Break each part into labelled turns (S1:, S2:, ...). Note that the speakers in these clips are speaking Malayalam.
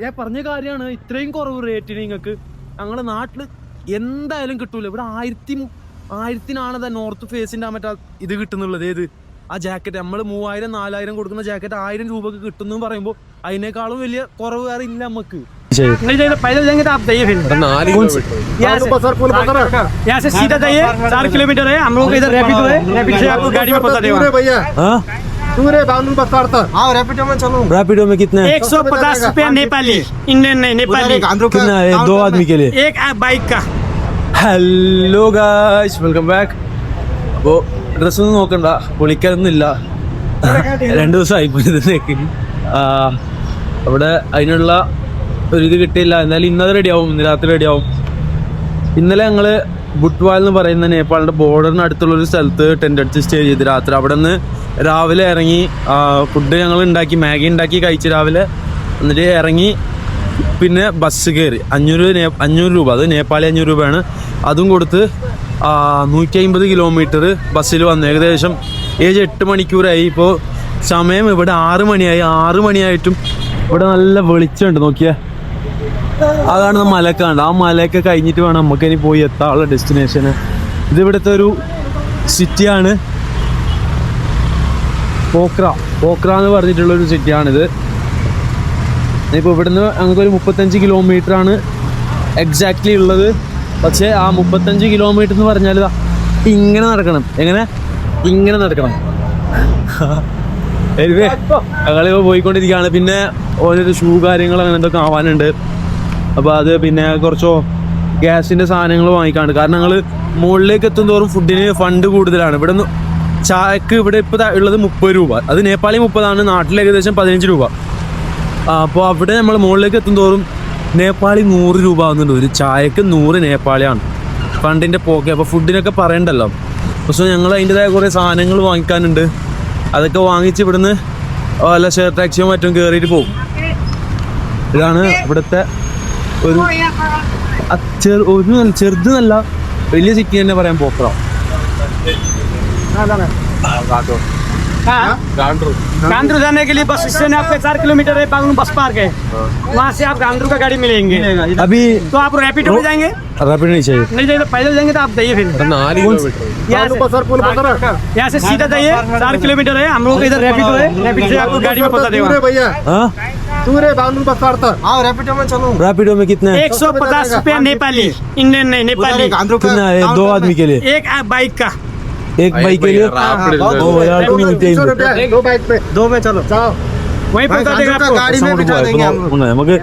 S1: ഞാൻ പറഞ്ഞ കാര്യമാണ് ഇത്രയും കുറവ് റേറ്റിന് നിങ്ങൾക്ക് ഞങ്ങളുടെ നാട്ടില് എന്തായാലും കിട്ടൂല ഇവിടെ ആയിരത്തി മു- ആയിരത്തിനാണ് നോർത്ത് ഫേസിന്റെ ആ മറ്റേ ഇത് കിട്ടുന്നുള്ളത് ഏത് ആ ജാക്കറ്റ് നമ്മൾ മൂവായിരം നാലായിരം കൊടുക്കുന്ന ജാക്കറ്റ് ആയിരം രൂപക്ക് കിട്ടുന്നു പറയുമ്പോൾ അതിനേക്കാളും വലിയ കുറവ് വേറെ ഇല്ല നമുക്ക്
S2: नहीं जाइए पैदल जाएंगे तो आप जाइए फिर
S3: നാല് കിലോമീറ്റർ
S2: यहाँ से यहाँ से सीधा जाइए चार किलोमीटर है हम लोग का इधर रैपिड है रैपिड से आपको गाड़ी में पता देगा
S4: भैया
S1: हाँ
S4: दूर है बावनू बस पड़ता हाँ रैपिडो में चलो
S1: रैपिडो में कितने
S2: एक सौ पचास रुपया नेपाली इंडियन नहीं नेपाली
S1: कितना है दो आदमी के लिए
S2: एक आ- बाइक का
S1: ഹലോ ഗായ്സ് വെൽക്കം ബാക്ക് അപ്പോൾ ഡ്രസ്സൊന്നും നോക്കണ്ട പൊളിക്കാനൊന്നുമില്ല രണ്ട് ദിവസമായി ഇതിലേക്ക് അവിടെ അതിനുള്ള ഒരു ഇത് കിട്ടിയില്ല എന്നാലും ഇന്നത് റെഡിയാവും ഇന്ന് രാത്രി റെഡിയാവും ഇന്നലെ ഞങ്ങൾ ബുട്ട്വാൽ എന്ന് പറയുന്ന നേപ്പാളിന്റെ ബോർഡറിന് അടുത്തുള്ള ഒരു സ്ഥലത്ത് ടെന്റ് അടിച്ച് സ്റ്റേ ചെയ്ത് രാത്രി. അവിടെ നിന്ന് രാവിലെ ഇറങ്ങി ഫുഡ് ഞങ്ങൾ ഉണ്ടാക്കി മാഗി ഉണ്ടാക്കി കഴിച്ച് രാവിലെ എന്നിട്ട് ഇറങ്ങി പിന്നെ ബസ് കയറി അഞ്ഞൂറ് അഞ്ഞൂറ് രൂപ അത് നേപ്പാളി അഞ്ഞൂറ് രൂപയാണ്. അതും കൊടുത്ത് നൂറ്റി അമ്പത് കിലോമീറ്റർ ബസ്സിൽ വന്നു. ഏകദേശം ഏഴ് എട്ട് മണിക്കൂറായി. ഇപ്പോൾ സമയം ഇവിടെ ആറ് മണിയായി. ആറ് മണിയായിട്ടും ഇവിടെ നല്ല വെളിച്ചമുണ്ട്. നോക്കിയേ. ആ മലയൊക്കെ കണ്ട ആ മലയൊക്കെ കഴിഞ്ഞിട്ട് വേണം നമുക്ക് ഇനി പോയി എത്താനുള്ള ഡെസ്റ്റിനേഷന് ഇത് ഒരു സിറ്റിയാണ് പോക്ര. പോക്ര എന്ന് പറഞ്ഞിട്ടുള്ള ഒരു സിറ്റിയാണിത് ഇപ്പോൾ ഇവിടുന്ന് ഞങ്ങൾക്കൊരു മുപ്പത്തഞ്ച് കിലോമീറ്റർ ആണ് എക്സാക്ട്ലി ഉള്ളത്. പക്ഷേ ആ മുപ്പത്തഞ്ച് കിലോമീറ്റർ എന്ന് പറഞ്ഞാൽ ഇങ്ങനെ നടക്കണം. എങ്ങനെ? ഇങ്ങനെ നടക്കണം. എനിവേ ഞങ്ങളിപ്പോൾ പോയിക്കൊണ്ടിരിക്കുകയാണ്. പിന്നെ ഓരോരോ ഷൂ കാര്യങ്ങൾ എന്തൊക്കെ ആവാനുണ്ട്. അപ്പോൾ അത് പിന്നെ കുറച്ചോ ഗ്യാസിന്റെ സാധനങ്ങൾ വാങ്ങിക്കാണ്ട്. കാരണം ഞങ്ങൾ മുകളിലേക്ക് എത്തും തോറും ഫുഡിന് ഫണ്ട് കൂടുതലാണ്. ഇവിടെ നിന്ന് ചായക്ക് ഇവിടെ ഇപ്പോൾ ഉള്ളത് മുപ്പത് രൂപ. അത് നേപ്പാളി മുപ്പതാണ് നാട്ടിൽ ഏകദേശം പതിനഞ്ച് രൂപ. അപ്പോൾ അവിടെ നമ്മൾ മുകളിലേക്ക് എത്തും തോറും നേപ്പാളി നൂറ് രൂപ ആകുന്നുണ്ട് ഒരു ചായക്ക് നൂറ് നേപ്പാളിയാണ് ഫണ്ടിന്റെ പോക്കെ അപ്പോൾ ഫുഡിനൊക്കെ പറയണ്ടല്ലോ. പക്ഷേ ഞങ്ങൾ അതിന്റെതായ കുറേ സാധനങ്ങൾ വാങ്ങിക്കാനുണ്ട്. അതൊക്കെ വാങ്ങിച്ച് ഇവിടുന്ന് വല്ല ഷെയർ ടാക്സിയോ മറ്റും കയറിയിട്ട് പോകും ഇതാണ് ഇവിടുത്തെ ഒരു അ- ചെറു ഒരു നല്ല- ചെറുത് നല്ല വലിയ സിറ്റി തന്നെ പറയാൻ പോക്കറോ
S2: हाँ गांधरू जाने के लिए बस स्टैंड आपके चार किलोमीटर है बागनू बस पार्क है वहाँ से आप गांधरू का गाड़ी मिलेंगे
S1: अभी
S2: तो आप रैपिडो में जाएंगे
S1: रैपिड नहीं चाहिए
S2: नहीं जाइए तो पैदल जाएंगे तो आप जाइए फिर
S3: നാല് കിലോമീറ്റർ
S2: यहाँ से यहाँ से सीधा जाइए चार किलोमीटर है हम लोग का इधर रैपिड है रैपिड से आपको गाड़ी में पता
S4: दूर
S2: देगा
S4: है भैया
S1: हाँ
S4: दूर है का बस पड़ता हाँ रैपिडो में चलो।
S1: रैपिडो में कितना
S2: एक सौ पचास रूपया नेपाली इंडियन नहीं नेपाली।
S1: कितना है? दो आदमी के लिए?
S2: एक बाइक का।
S1: एक बाइक के लिए?
S4: रुपया दो बाइक में
S2: दो में चलो।
S4: जाओ।
S2: वहीं पहुँचा देगा आपको।
S4: गाड़ी में बिठा देंगे हम लोग।
S2: मगर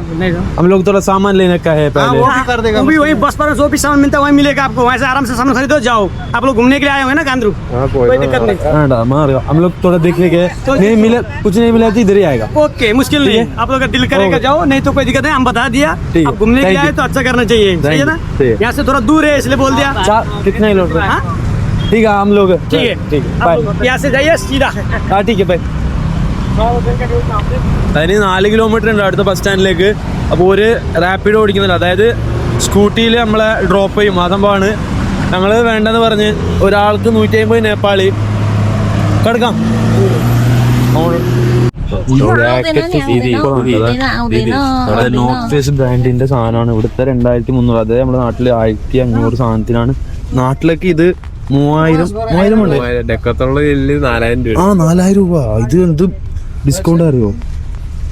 S1: हम लोग तो थोड़ा सामान लेने का है
S4: हाँ,
S1: पहले।
S4: वो भी कर देगा
S2: वो भी वही बस पर जो भी सामान मिलता है वहीं मिलेगा आपको। वहाँ से आराम से सामान खरीदो जाओ। आप लोग घूमने के लिए आए हो ना गांधरू? हाँ, कोई दिक्कत नहीं।
S1: हाँ मार हम लोग थोड़ा देखने के तो नहीं मिले कुछ नहीं मिला तो इधर ही आएगा।
S2: ओके मुश्किल नहीं। है? आप लोग अगर दिल करेगा जाओ नहीं तो कोई दिक्कत नहीं हम बता दिया। आप घूमने के लिए आए तो अच्छा करना चाहिए। सही है ना? यहाँ से थोड़ा दूर है इसलिए बोल दिया।
S1: कितना किलोमीटर ठीक है हम लोग
S2: ठीक है।
S1: ठीक है
S2: यहाँ से जाइए सीधा।
S1: हाँ ठीक है भाई അതിന് നാല് കിലോമീറ്റർ ഉണ്ട് അടുത്ത ബസ് സ്റ്റാൻഡിലേക്ക് അപ്പോൾ ഒരു റാപ്പിഡ് ഓടിക്കുന്നില്ല. അതായത് സ്കൂട്ടിയിൽ നമ്മളെ ഡ്രോപ്പ് ചെയ്യും. ആ സംഭവമാണ്. ഞങ്ങൾ വേണ്ടെന്ന് പറഞ്ഞ് ഒരാൾക്ക് നൂറ്റി അമ്പത് നേപ്പാളി. കിടക്കാം. നോർത്ത് ഫേസ് ബ്രാൻഡിന്റെ സാധനമാണ്. ഇവിടുത്തെ രണ്ടായിരത്തി മുന്നൂറ്. അതായത് നമ്മുടെ നാട്ടിൽ ആയിരത്തി അഞ്ഞൂറ് സാധനത്തിനാണ്. നാട്ടിലേക്ക് ഇത് മൂവായിരം മൂവായിരം ഉണ്ട്.
S3: ആ നാലായിരം രൂപ.
S1: ഇത് നാലായിരം डिस्काउंट आ रही हो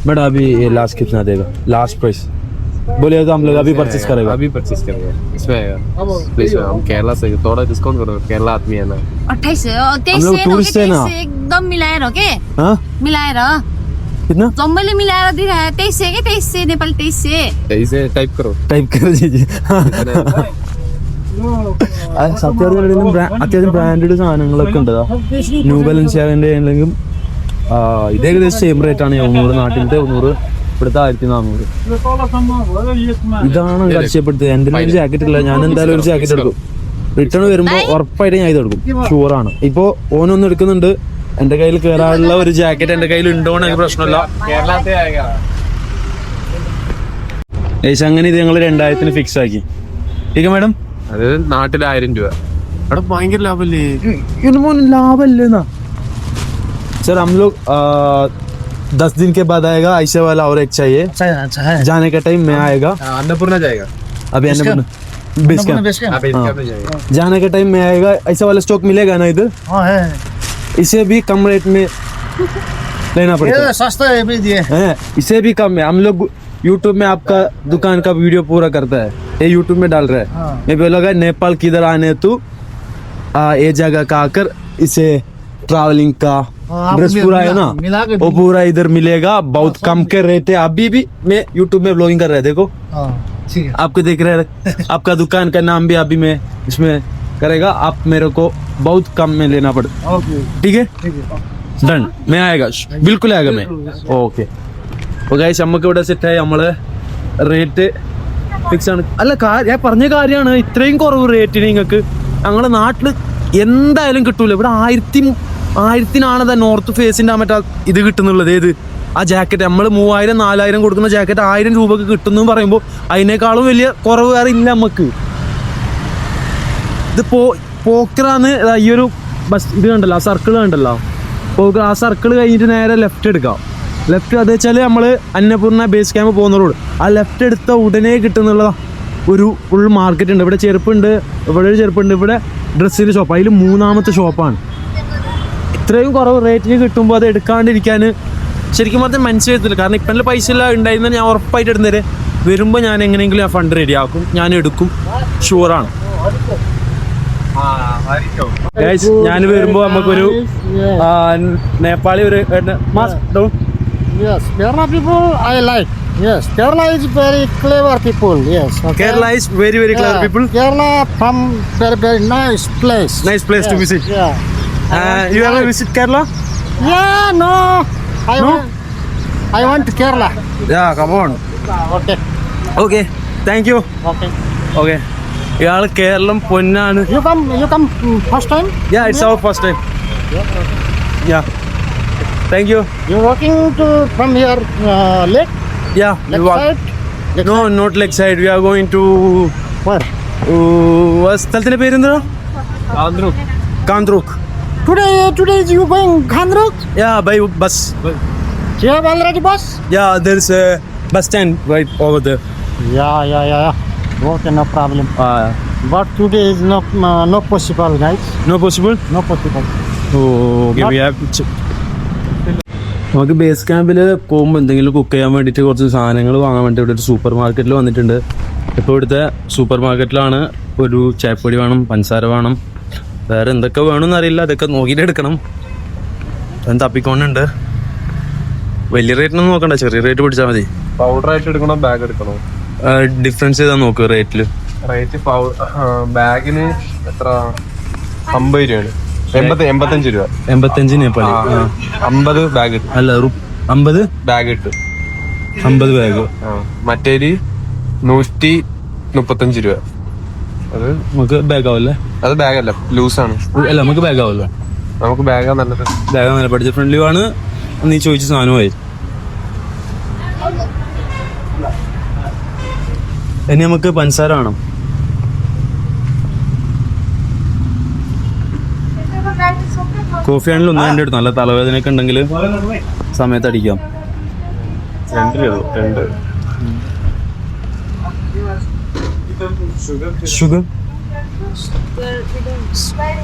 S1: बट अभी ये लास्ट कितना देगा लास्ट प्राइस बोले तो हम लोग अभी परचेस करेगा
S3: अभी परचेस करेगा इसमें प्लीज हम केरला से थोड़ा डिस्काउंट करो केरला आदमी है ना
S5: अट्ठाईस
S1: हम लोग टूरिस्ट है ना
S5: एकदम मिलाएर हो के
S1: हाँ
S5: मिलाएर
S1: कितना
S5: जम्बले मिलाएर दिखाया तेइस सय कि तेइस सय नेपाल तेइस सय
S3: तेइस सय टाइप करो
S1: टाइप करो സത്യം അത്യാവശ്യം ബ്രാൻഡഡ് സാധനങ്ങളൊക്കെ ഉണ്ട് ന്യൂ ബാലൻസ് ചെയ്യാൻ അല്ലെങ്കിൽ ഇത് ഏകദേശം സെയിം റേറ്റ് ആണ് എഴുന്നൂറ് നാട്ടിലത്തെ എഴുന്നൂറ് ഇവിടുത്തെ ആയിരത്തി നാനൂറ് ഇതാണ് പരിചയപ്പെടുത്തത് എന്റെ ഒരു ജാക്കറ്റ് ഇല്ല. ഞാൻ എന്തായാലും ഒരു ജാക്കറ്റ് എടുക്കും. റിട്ടേൺ വരുമ്പോൾ ഉറപ്പായിട്ട് ഞാൻ ഇത് എടുക്കും. ഷുവറാണ് ഇപ്പോൾ ഓനൊന്നും എടുക്കുന്നുണ്ട്. എന്റെ കയ്യിൽ കയറാനുള്ള ഒരു ജാക്കറ്റ് എന്റെ കയ്യിൽ ഉണ്ടോ എനിക്ക് പ്രശ്നമില്ല. ഏശ് അങ്ങനെ ഇത് ഞങ്ങൾ രണ്ടായിരത്തിന് ഫിക്സ് ആക്കി. ഇക്ക മാഡം.
S3: അത് നാട്ടിൽ ആയിരം രൂപ. അവിടെ ഭയങ്കര
S1: ലാഭമല്ലേ ലാഭമല്ലേ सर हम लोग दस दिन के बाद आएगा ऐसे वाला और एक चाहिए।
S2: अच्छा अच्छा है।
S1: जाने का टाइम में आएगा।
S3: अन्नपूर्णा जाएगा।
S1: अभी अन्नपूर्णा
S3: जाएगा।
S1: जाने के टाइम में आएगा। ऐसा वाला स्टॉक मिलेगा ना इधर?
S2: हाँ है।
S1: इसे भी कम रेट में लेना पड़ेगा।
S2: सस्ता है भी दिए
S1: है इसे भी कम है। हम लोग यूट्यूब में आपका दुकान का वीडियो पूरा करता है। ये यूट्यूब में डाल रहा है।
S2: हाँ।
S1: मैं बोलेगा नेपाल किधर आने तू ये जगह का आकर इसे ट्रैवलिंग का
S2: हाँ,
S1: ड्रेस
S2: मिल-
S1: पूरा है
S2: मिला-
S1: ना
S2: मिला के
S1: वो
S2: भी-
S1: पूरा इधर मिलेगा बहुत कम के रेट है अभी भी मैं यूट्यूब में ब्लॉगिंग कर रहा है देखो
S2: हाँ ठीक है
S1: आपको देख रहे हैं आपका दुकान का नाम भी अभी मैं इसमें करेगा आप मेरे को बहुत कम में लेना पड़े
S2: ओके
S1: ठीक है
S2: ठीक है
S1: ഡൺ മേ ആയേഗ ബിൽക്കുൽ ആയേഗ മേ ഓക്കെ അപ്പോൾ ഗൈസ് നമുക്ക് ഇവിടെ സെറ്റായി നമ്മള് റേറ്റ് ഫിക്സ് ആണ് അല്ല കാ- ഞാൻ പറഞ്ഞ കാര്യമാണ് ഇത്രയും കുറവ് റേറ്റിന് നിങ്ങൾക്ക് ഞങ്ങളുടെ നാട്ടിൽ എന്തായാലും കിട്ടൂല ഇവിടെ ആയിരത്തി ആയിരത്തിനാണ് നോർത്ത് ഫേസിന്റെ ആ മറ്റേ ഇത് കിട്ടുന്നുള്ളത്. ഏത്? ആ ജാക്കറ്റ് നമ്മൾ മൂവായിരം നാലായിരം കൊടുക്കുന്ന ജാക്കറ്റ് ആയിരം രൂപക്ക് കിട്ടുന്നു പറയുമ്പോൾ അതിനേക്കാളും വലിയ കുറവ് വേറെ ഇല്ല നമുക്ക് ഇത് പോ പോക്കറാന്ന് ഈ ഒരു ബസ് ഇത് കണ്ടല്ലോ ആ സർക്കിൾ കണ്ടല്ലോ. പോക്കർ ആ സർക്കിൾ കഴിഞ്ഞിട്ട് നേരെ ലെഫ്റ്റ് എടുക്കാം. ലെഫ്റ്റ് അത് വെച്ചാൽ നമ്മൾ അന്നപൂർണ ബേസ് ക്യാമ്പ് പോകുന്ന റോഡ് ആ ലെഫ്റ്റ് എടുത്ത ഉടനെ കിട്ടുന്നുള്ള ഒരു ഫുൾ മാർക്കറ്റ് ഉണ്ട്. ഇവിടെ ചെരുപ്പുണ്ട് ഇവിടെ ഒരു ചെരുപ്പുണ്ട് ഇവിടെ ഡ്രസ്സിന്റെ ഷോപ്പ് അതിൽ മൂന്നാമത്തെ ഷോപ്പാണ് ഇത്രയും കുറവ് റേറ്റിന് കിട്ടുമ്പോൾ അത് എടുക്കാണ്ടിരിക്കാൻ ശരിക്കും പറഞ്ഞാൽ മനസ്സിലായിരുന്നില്ല കാരണം ഇപ്പം എന്റെ പൈസ എല്ലാം ഉണ്ടായിരുന്ന ഞാൻ ഉറപ്പായിട്ട് ഇടുന്നേരെ വരുമ്പോൾ ഞാൻ എങ്ങനെയെങ്കിലും ആ ഫണ്ട് റെഡിയാക്കും ഞാൻ എടുക്കും. ഷുവറാണ് ഞാൻ വരുമ്പോൾ നമുക്കൊരു നേപ്പാളി ഒരു മാസ് ഡൗൺ
S2: Yes, Kerala people I like. Yes, Kerala is very clever people. Yes. Okay.
S1: Kerala is very very clever
S2: Yeah,
S1: people
S2: Kerala from very very nice place.
S1: Nice place
S2: to
S1: visit
S2: Yeah.
S1: You ever visit Kerala?
S2: Yeah, no. I
S1: No?
S2: want. I want Kerala.
S1: Yeah, come on.
S2: Okay.
S1: Okay. Thank you.
S2: Okay.
S1: Okay. ഇയാൾ കേരളം പൊന്നാണ്
S2: You come. You come mm, first time.
S1: Yeah it's our first time yeah thank you
S2: You walking to from here uh, lake. Yeah side. Left
S1: no
S2: side.
S1: Not leg side we are going to
S2: Where?
S1: സ്ഥലത്തിന്റെ പേരെന്താ Ghandruk
S2: Today. Today you going Gandruk?
S1: Yeah by bus
S2: You have already bus?
S1: Yeah there is a bus stand right over there
S2: Yeah, yeah, yeah, yeah. Okay, no problem. But today is not uh, no possible, guys.
S1: No possible
S2: No possible.
S1: നമുക്ക് ബേസ് ക്യാമ്പിൽ പോകുമ്പോൾ എന്തെങ്കിലും കുക്ക് ചെയ്യാൻ വേണ്ടിയിട്ട് കുറച്ച് സാധനങ്ങൾ വാങ്ങാൻ വേണ്ടി ഇവിടെ ഒരു സൂപ്പർ മാർക്കറ്റിൽ വന്നിട്ടുണ്ട് ഇപ്പോൾ ഇവിടുത്തെ സൂപ്പർ മാർക്കറ്റിലാണ് ഒരു ചായപ്പൊടി വേണം പഞ്ചസാര വേണം വേറെ എന്തൊക്കെ വേണമെന്ന് അറിയില്ല അതൊക്കെ നോക്കിയിട്ട് എടുക്കണം ഞാൻ തപ്പിക്കൊണ്ടുണ്ട് വലിയ റേറ്റിനൊന്നും നോക്കണ്ട. ചെറിയ റേറ്റ് പിടിച്ചാൽ മതി.
S3: പൗഡർ ആയിട്ട് എടുക്കണോ? ബാഗ് എടുക്കണോ?
S1: ഡിഫറൻസ് ചെയ്താൽ നോക്ക് റേറ്റിൽ
S3: റേറ്റ് ബാഗിന് എത്ര? അമ്പത് രൂപയാണ്. എൺപത്തി എൺപത്തഞ്ച് രൂപ.
S1: എൺപത്തഞ്ച് നേപ്പാളി
S3: ആ, അമ്പത് ബാഗ്
S1: അല്ല അമ്പത്?
S3: ബാഗ് ഇട്ട്.
S1: അമ്പത് ബാഗ്
S3: ആ, മറ്റേൽ നൂറ്റി മുപ്പത്തഞ്ച് രൂപ. അത്
S1: നമുക്ക് ബാഗ് ആവല്ലേ?
S3: അത് ബാഗല്ല ലൂസാണ്
S1: അല്ല നമുക്ക് ബാഗ് ആവില്ല
S3: നമുക്ക് ബാഗാ നല്ലത്.
S1: ബാഗ് നല്ല ബഡ്ജറ്റ് ഫ്രണ്ട്ലി ആണ് നീ ചോദിച്ച സാധനമായി ഇനി നമുക്ക് പഞ്ചസാര വേണം. കോഫി ആണെങ്കിലും ഒന്നും എന്റെ അടുത്ത് നല്ല തലവേദനയൊക്കെ ഉണ്ടെങ്കിൽ സമയത്ത് അടിക്കാം.
S3: രണ്ട്. രൂപ രണ്ട്
S1: ഷുഗർ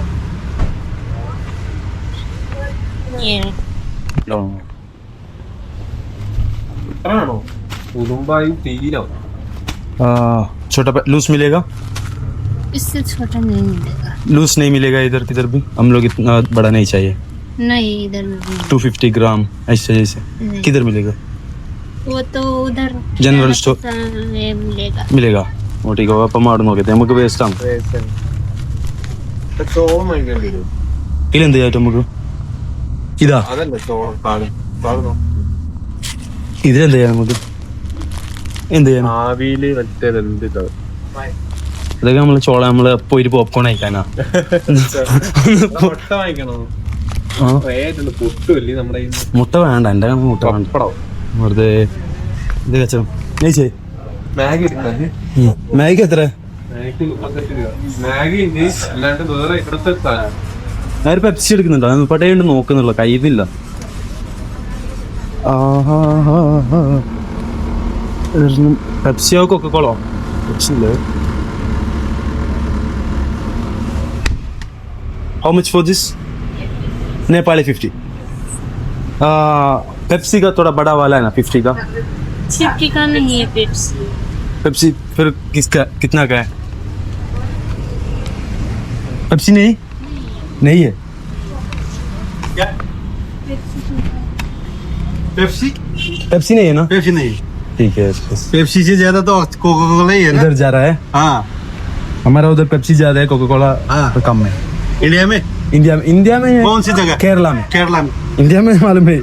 S3: ആണോ ഉടുമ്പായി തീരോ
S1: छोटा लूज मिलेगा
S5: इससे छोटा नहीं मिलेगा
S1: लूज नहीं मिलेगा इधर किधर भी हम लोग इतना बड़ा नहीं चाहिए
S5: नहीं इधर नहीं।
S1: 250 ग्राम ऐसे जैसे
S5: नहीं।
S1: किधर मिलेगा
S5: वो तो उधर
S1: जनरल स्टोर
S5: ये मिलेगा
S1: मिलेगा നമുക്ക് വേസ്റ്റ് ആണ്. ഇതിലെന്ത് നമുക്ക്? ഇതാ. ഇതിലെന്ത് നമുക്ക്? എന്ത് ഇതൊക്കെ നമ്മൾ ചോള നമ്മൾ എപ്പോ പോപ്കോൺ അയക്കാനാ
S3: മുട്ട
S1: വേണ്ട. എന്റെ മുട്ട വേണ്ട. വെറുതെ ഇത് കച്ചോ ഏച്ചേ
S3: മാഗി എടുക്കുന്നത്
S1: മാഗിക്ക് എത്ര
S3: മാഗിക്ക് മുപ്പത്തെട്ട് രൂപ മാഗി ഉണ്ട് അല്ലാണ്ട് വേറെ ഇവിടുത്തെ സാധനം
S1: ഞാൻ ഒരു പെപ്സി എടുക്കുന്നുണ്ടോ അത് പട്ടയുണ്ട് നോക്കുന്നുള്ളു കയ്യിന്നില്ല പെപ്സിയോ കൊക്കക്കോളോ പെപ്സില്ലേ How much for this? Nepali fifty Pepsi का थोड़ा बड़ा वाला है ना फिफ्टी का
S5: छिपकी का नहीं है पेप्सी
S1: पेप्सी फिर किसका कितना का है? पेप्सी नहीं? नहीं है।
S4: पेप्सी?
S1: पेप्सी नहीं है ना?
S4: पेप्सी नहीं।
S1: ठीक है
S4: पेप्सी से ज़्यादा तो कोका कोला ही है
S1: इधर जा रहा है।
S4: हाँ।
S1: हमारा उधर पेप्सी ज़्यादा है कोका कोला
S4: हाँ।
S1: कम है।
S4: इंडिया में?
S1: इंडिया में इंडिया में
S4: कौन सी जगह?
S1: केरला में।
S4: केरला में।
S1: इंडिया में मालूम है।